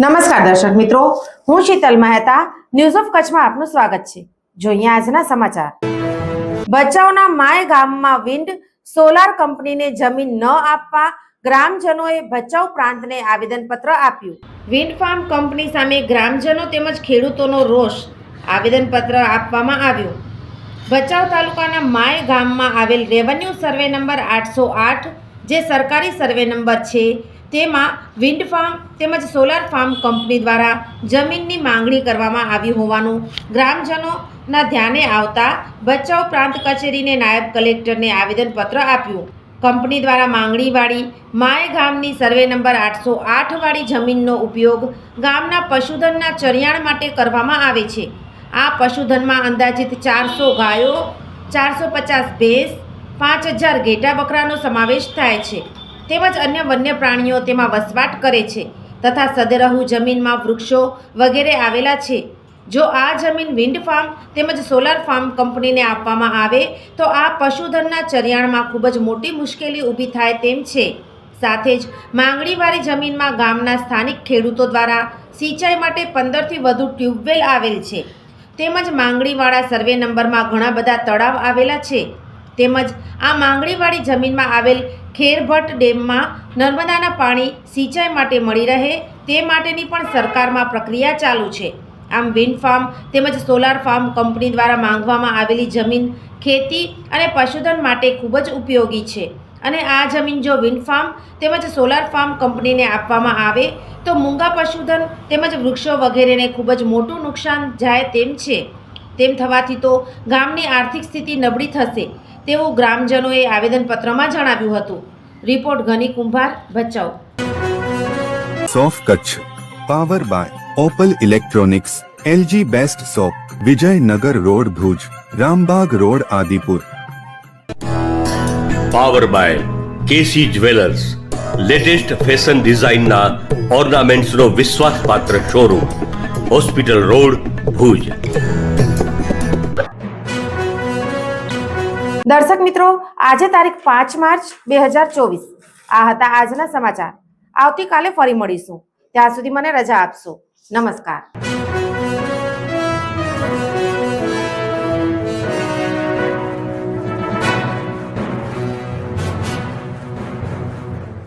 નમસ્કાર દર્શક મિત્રો, હું શીતલ મહેતા ન્યૂઝ ઓફ કચ્છમાં આપનું સ્વાગત છે. જોઈએ આજના સમાચાર. ભચાઉના માય ગામમાં વિન્ડ સોલાર કંપનીને જમીન ન આપવા ગ્રામજનોએ ભચાઉ પ્રાંતને આવેદનપત્ર આપ્યું. વિન્ડ ફાર્મ કંપની સામે ગ્રામજનો તેમજ ખેડૂતોનો રોષ આવેદનપત્ર આપવામાં આવ્યું. ભચાઉ તાલુકાના માય ગામમાં આવેલ રેવન્યુ સર્વે નંબર આઠસો આઠ, જે સરકારી સર્વે નંબર છે તેમાં વિન્ડ ફાર્મ તેમજ સોલાર ફાર્મ કંપની દ્વારા જમીનની માંગણી કરવામાં આવી હોવાનું ગ્રામજનોના ધ્યાને આવતા ભચાઉ પ્રાંત કચેરીને નાયબ કલેક્ટરને આવેદનપત્ર આપ્યું. કંપની દ્વારા માંગણીવાળી માય ગામની સર્વે નંબર આઠસો આઠવાળી જમીનનો ઉપયોગ ગામના પશુધનના ચરિયાણ માટે કરવામાં આવે છે. આ પશુધનમાં અંદાજિત ચારસો ગાયો, ચારસો પચાસ ભેંસ, પાંચ હજાર ઘેટા બકરાનો સમાવેશ થાય છે. તેમજ અન્ય વન્ય પ્રાણીઓ તેમાં વસવાટ કરે છે તથા સદરહુ જમીનમાં વૃક્ષો વગેરે આવેલા છે. જો આ જમીન વિન્ડ ફાર્મ તેમજ સોલાર ફાર્મ કંપનીને આપવામાં આવે, તો આ પશુધનના ચરિયાણમાં ખૂબ જ મોટી મુશ્કેલી ઊભી થાય તેમ છે. સાથે જ માંગણીવાળી જમીનમાં ગામના સ્થાનિક ખેડૂતો દ્વારા સિંચાઈ માટે પંદરથી વધુ ટ્યુબવેલ આવેલ છે. તેમજ માંગણીવાળા સર્વે નંબરમાં ઘણા બધા તળાવ આવેલા છે. તેમજ આ માંગણીવાળી જમીનમાં આવેલ ખેરભટ્ટ ડેમમાં નર્મદાના પાણી સિંચાઈ માટે મળી રહે તે માટેની પણ સરકારમાં પ્રક્રિયા ચાલુ છે. આમ વિન્ડ ફાર્મ તેમજ સોલાર ફાર્મ કંપની દ્વારા માંગવામાં આવેલી જમીન ખેતી અને પશુધન માટે ખૂબ જ ઉપયોગી છે. અને આ જમીન જો વિન્ડ ફાર્મ તેમજ સોલાર ફાર્મ કંપનીને આપવામાં આવે તો મૂંગા પશુધન તેમજ વૃક્ષો વગેરેને ખૂબ જ મોટું નુકસાન જાય તેમ છે. તેમ થવાથી તો ગામની આર્થિક સ્થિતિ નબળી થશે તેવું ગ્રામજનોએ આવેદનપત્રમાં જણાવ્યું હતું. રિપોર્ટ ઘની કુંભાર Bhachau. સોફ Kutch power by Opal electronics LG best shop Vijayanagar road Bhuj Rambag road Adipur. Power by KC jewellers latest fashion ડિઝાઇનના ઓર્નામેન્ટ્સનો વિશ્વાસપાત્ર શોરૂમ હોસ્પિટલ રોડ ભુજ. દર્શક મિત્રો, આજે તારીખ પાંચ માર્ચ બે હજાર ચોવીસ. આ હતા આજના સમાચાર. આવતીકાલે ફરી મળીશું. ત્યાં સુધી મને રજા આપશો. નમસ્કાર.